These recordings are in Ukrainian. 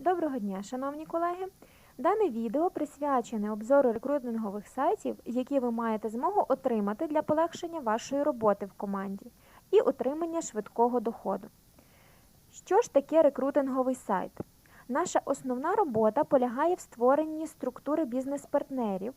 Доброго дня, шановні колеги! Дане відео присвячене обзору рекрутингових сайтів, які ви маєте змогу отримати для полегшення вашої роботи в команді і отримання швидкого доходу. Що ж таке рекрутинговий сайт? Наша основна робота полягає в створенні структури бізнес-партнерів,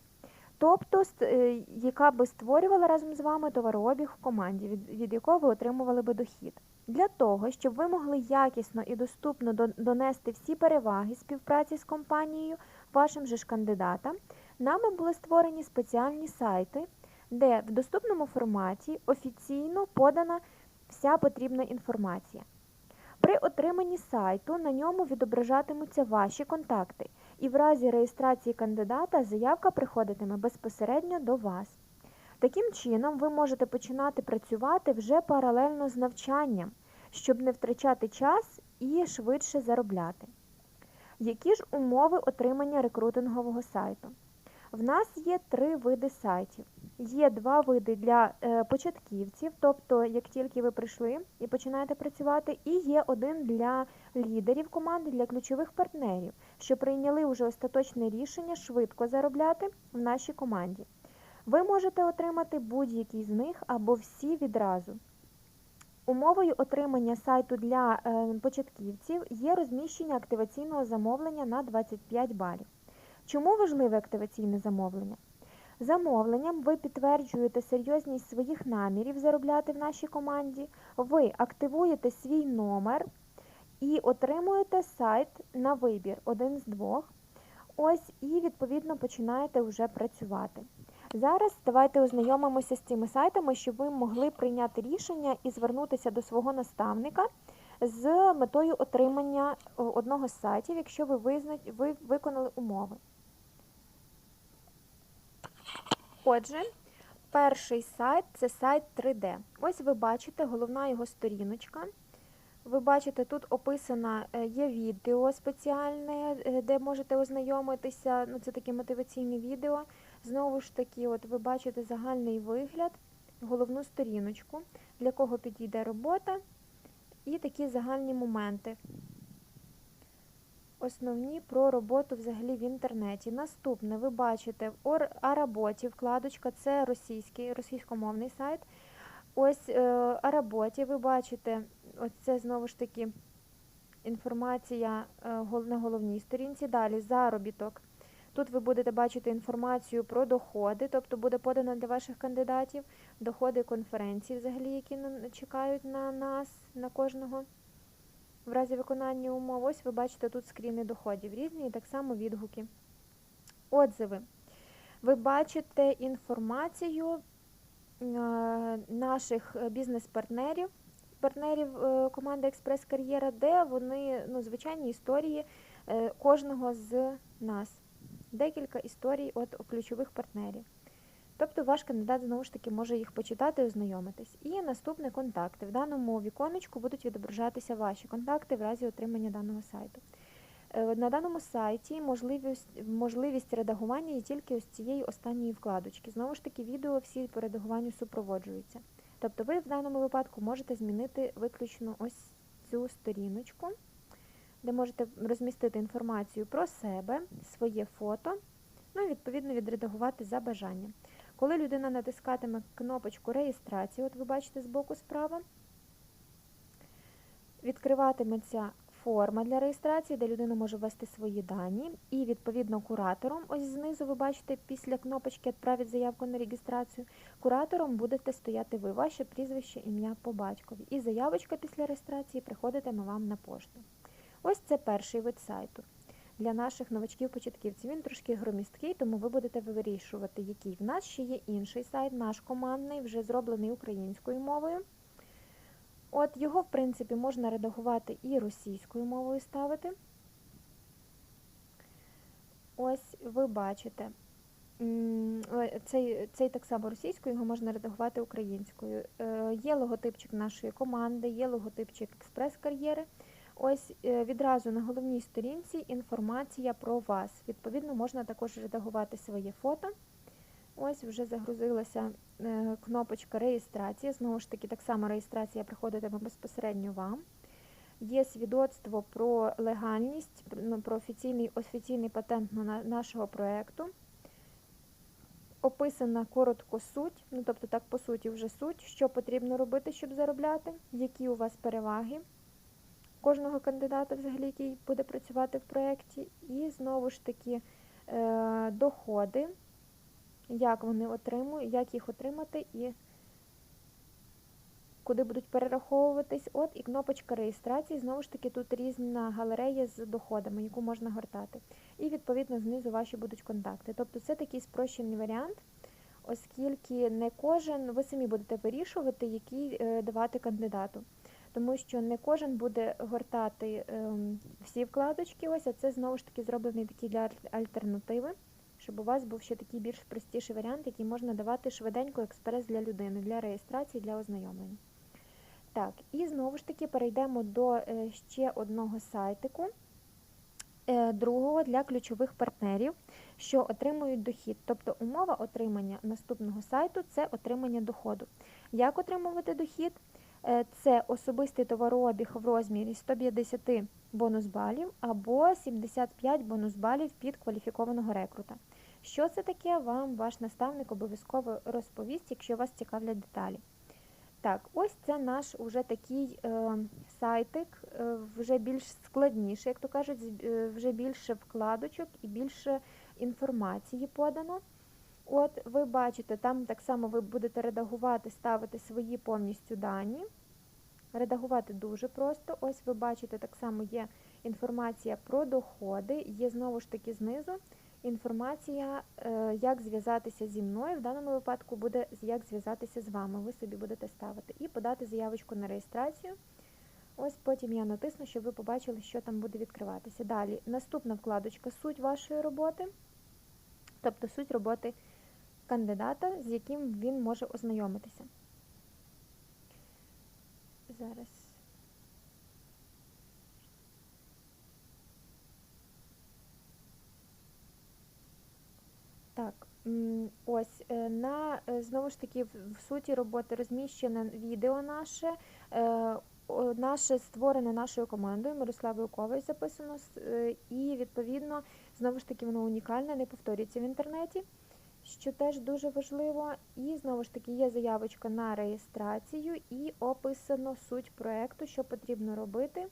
тобто е, яка би створювала разом з вами товарообіг в команді, від, від якого ви отримували би дохід. Для того, щоб ви могли якісно і доступно донести всі переваги співпраці з компанією вашим же ж кандидатам, нами були створені спеціальні сайти, де в доступному форматі офіційно подана вся потрібна інформація. При отриманні сайту на ньому відображатимуться ваші контакти, і в разі реєстрації кандидата заявка приходитиме безпосередньо до вас. Таким чином, ви можете починати працювати вже паралельно з навчанням, щоб не втрачати час і швидше заробляти. Які ж умови отримання рекрутингового сайту? В нас є три види сайтів. Є два види для е, початківців, тобто як тільки ви прийшли і починаєте працювати, і є один для лідерів команди, для ключових партнерів, що прийняли вже остаточне рішення швидко заробляти в нашій команді. Ви можете отримати будь-який з них або всі відразу. Умовою отримання сайту для е, початківців є розміщення активаційного замовлення на 25 балів. Чому важливе активаційне замовлення? Замовленням ви підтверджуєте серйозність своїх намірів заробляти в нашій команді, ви активуєте свій номер і отримуєте сайт на вибір один з двох. Ось і відповідно починаєте вже працювати. Зараз давайте ознайомимося з цими сайтами, щоб ви могли прийняти рішення і звернутися до свого наставника з метою отримання одного з сайтів, якщо ви, визна... ви виконали умови. Отже, перший сайт це сайт 3D. Ось ви бачите головна його сторіночка. Ви бачите, тут описано е, є відео спеціальне, е, де можете ознайомитися. Ну, це таке мотиваційне відео. Знову ж таки, от ви бачите загальний вигляд, головну сторіночку, для кого підійде робота, і такі загальні моменти. Основні про роботу взагалі в інтернеті. Наступне ви бачите в Аработі вкладочка, це російський, російськомовний сайт. Ось е, Аработі ви бачите, ось це знову ж таки інформація е, на головній сторінці. Далі заробіток. Тут ви будете бачити інформацію про доходи, тобто буде подано для ваших кандидатів доходи конференцій, взагалі, які чекають на нас, на кожного в разі виконання умов. Ось ви бачите тут скріни доходів різні, і так само відгуки. Отзиви. Ви бачите інформацію е, наших бізнес-партнерів, партнерів е, команди Експрес Кар'єра, де вони, ну, звичайні історії е, кожного з нас. Декілька історій от ключових партнерів. Тобто ваш кандидат знову ж таки може їх почитати і ознайомитись. І наступне контакти. В даному віконечку будуть відображатися ваші контакти в разі отримання даного сайту. Е, На даному сайті можливість, можливість редагування є тільки ось цієї останньої вкладочки. Знову ж таки, відео всі по редагуванню супроводжуються. Тобто ви в даному випадку можете змінити виключно ось цю сторіночку, де можете розмістити інформацію про себе, своє фото, ну і відповідно відредагувати за бажанням. Коли людина натискатиме кнопочку реєстрації, от ви бачите збоку справа, відкриватиметься форма для реєстрації, де людина може ввести свої дані, і відповідно куратором, ось знизу ви бачите після кнопочки «Отправити заявку на реєстрацію, куратором будете стояти ви, ваше прізвище, ім'я по батькові. І заявочка після реєстрації приходитиме вам на пошту. Ось це перший вид сайту. Для наших новачків-початківців він трошки громісткий, тому ви будете вирішувати, який. В нас ще є інший сайт, наш командний, вже зроблений українською мовою. От його, в принципі, можна редагувати і російською мовою ставити. Ось ви бачите. е, Цей, цей так само російською, його можна редагувати українською. Е, Є логотипчик нашої команди, є логотипчик експрес-кар'єри. Ось е, відразу на головній сторінці інформація про вас. Відповідно, можна також редагувати своє фото. Ось вже загрузилася е, кнопочка реєстрації. Знову ж таки, так само реєстрація приходитиме безпосередньо вам. є свідоцтво про легальність, ну, про офіційний, офіційний патент на нашого проєкту. Описана коротко суть, ну тобто так по суті вже суть, що потрібно робити, щоб заробляти, які у вас переваги кожного кандидата, взагалі, який буде працювати в проєкті, і знову ж таки е, доходи, як вони отримують, як їх отримати і куди будуть перераховуватись. От і кнопочка реєстрації, знову ж таки, тут різна галерея з доходами, яку можна гортати. І, відповідно, знизу ваші будуть контакти. Тобто це такий спрощений варіант, оскільки не кожен, ви самі будете вирішувати, який е, давати кандидату. Тому що не кожен буде гортати ем, всі вкладочки, ось, а це знову ж таки зроблений такий для альтернативи, щоб у вас був ще такий більш простіший варіант, який можна давати швиденько експрес для людини, для реєстрації, для ознайомлення. Так, і знову ж таки перейдемо до е, ще одного сайтику, е, другого для ключових партнерів, що отримують дохід. Тобто умова отримання наступного сайту це отримання доходу. Як отримувати дохід? Е, це особистий товарообіг в розмірі 150 бонус балів або 75 бонус балів під кваліфікованого рекрута. Що це таке, вам ваш наставник обов'язково розповість, якщо вас цікавлять деталі. Так, ось це наш уже такий е, сайтик, е, вже більш складніший, як то кажуть, е, вже більше вкладочок і більше інформації подано. От, ви бачите, там так само ви будете редагувати, ставити свої повністю дані. Редагувати дуже просто. Ось ви бачите, так само є інформація про доходи, є знову ж таки знизу інформація, е, як зв'язатися зі мною. В даному випадку буде як зв'язатися з вами. Ви собі будете ставити і подати заявочку на реєстрацію. Ось потім я натисну, щоб ви побачили, що там буде відкриватися. Далі, наступна вкладочка Суть вашої роботи, тобто суть роботи кандидата, з яким він може ознайомитися. Зараз. Так, ось е, на е, знову ж таки в суті роботи розміщене відео наше, е, наше створене нашою командою Мирославою Коваль записано, і відповідно, знову ж таки, воно унікальне, не повторюється в інтернеті, що теж дуже важливо. І знову ж таки є заявочка на реєстрацію і описано суть проєкту, що потрібно робити,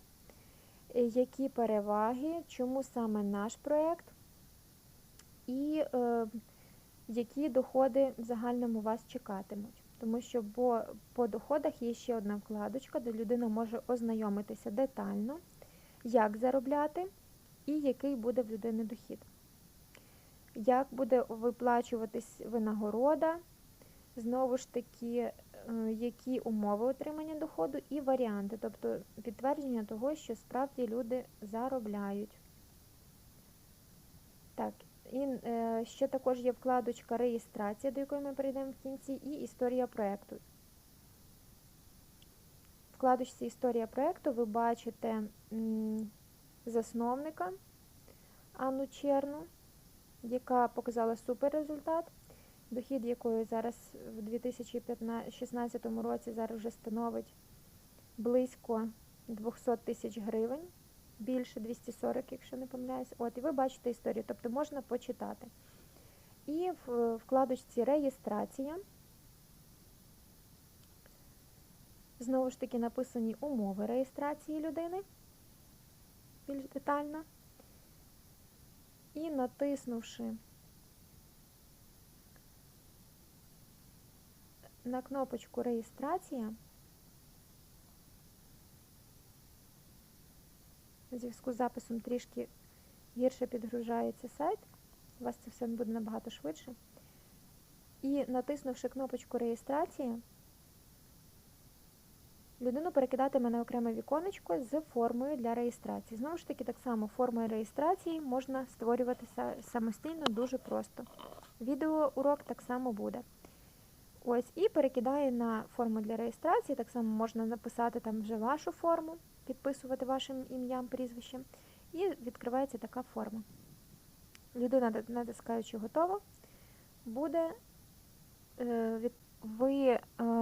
які переваги, чому саме наш проєкт і е, які доходи в загальному вас чекатимуть. Тому що по, по доходах є ще одна вкладочка, де людина може ознайомитися детально, як заробляти і який буде в людини дохід. Як буде виплачуватись винагорода, знову ж таки, е, які умови отримання доходу і варіанти, тобто підтвердження того, що справді люди заробляють. Так, і е, ще також є вкладочка реєстрація, до якої ми перейдемо в кінці, і історія проєкту. Вкладочці Історія проєкту ви бачите засновника Анну Черну, яка показала супер результат, дохід якої зараз в 2016 році зараз вже становить близько 200 тисяч гривень більше 240, якщо не помиляюсь. От, і ви бачите історію, тобто можна почитати. І в вкладочці реєстрація. Знову ж таки, написані умови реєстрації людини більш детально. Натиснувши на кнопочку реєстрація, У зв'язку з записом трішки гірше підгружається сайт, у вас це все буде набагато швидше. І натиснувши кнопочку реєстрації, людину перекидатиме на окреме віконечко з формою для реєстрації. Знову ж таки, так само формою реєстрації можна створювати самостійно дуже просто. Відеоурок так само буде. Ось, І перекидає на форму для реєстрації, так само можна написати там вже вашу форму підписувати вашим ім'ям, прізвищем, і відкривається така форма. Людина, натискаючи готово, буде, е, ви е,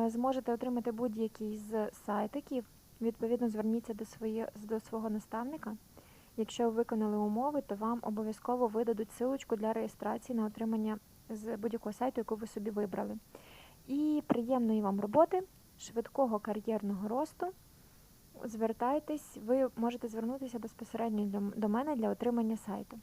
зможете отримати будь-який з сайтиків, Відповідно, зверніться до, своє, до свого наставника. Якщо ви виконали умови, то вам обов'язково видадуть силочку для реєстрації на отримання з будь-якого сайту, яку ви собі вибрали. І приємної вам роботи, швидкого кар'єрного росту. Звертайтесь, ви можете звернутися безпосередньо до- до мене для отримання сайту.